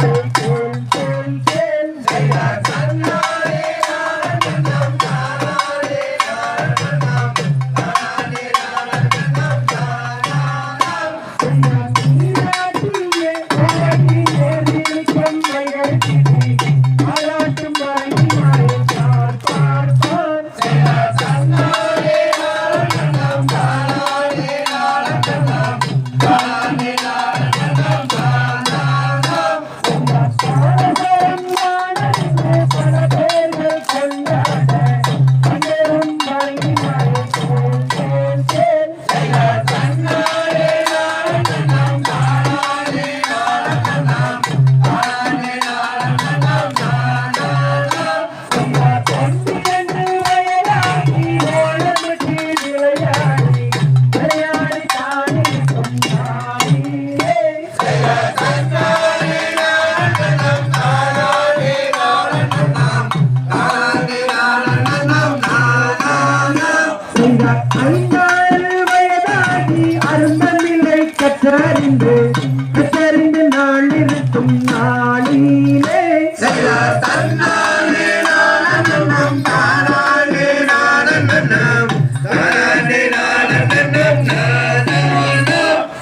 Thank you.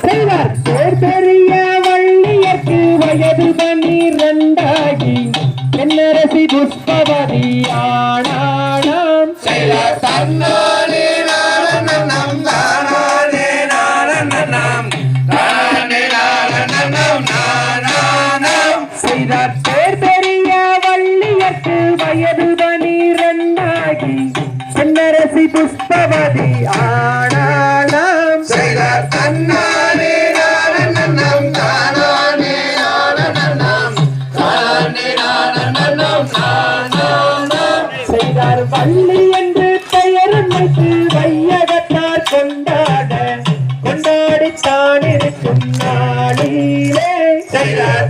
செய்தார் பேர் பெரிய வள்ளியர்க்கு வயது பனிரெண்டாகி தென்னரசி புஷ்பவதி ஆனானாம் செய்தார் பேர் பெரிய வள்ளி என்று பெயர் வைத்து வையகத்தார் கொண்டாட கொண்டாடித்தான் இருக்கும் நாளிலே. செய்தார்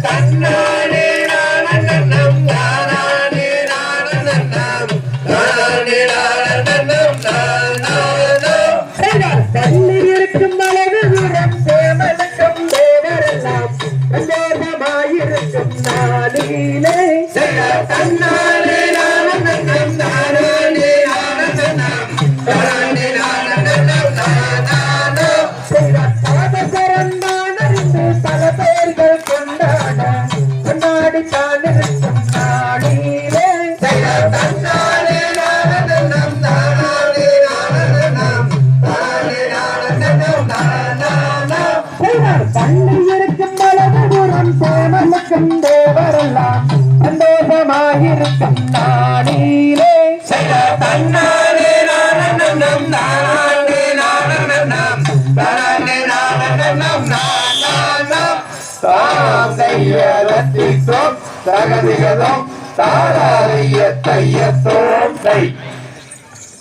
தள்ளி இருக்கும் அழகு வீரம் சேமலுக்கும் தேவரெல்லாம் சந்தோஷமாயிருக்கும் நாளிலே. செய்தார் செய்தார் பள்ளி இருக்கும் அழகு வீரம் சேமலுக்கும் தேவரெல்லாம் சந்தோஷமாயிருக்கும் நாளிலே தகதிகதம் தாராரிய தையத்தோம் தை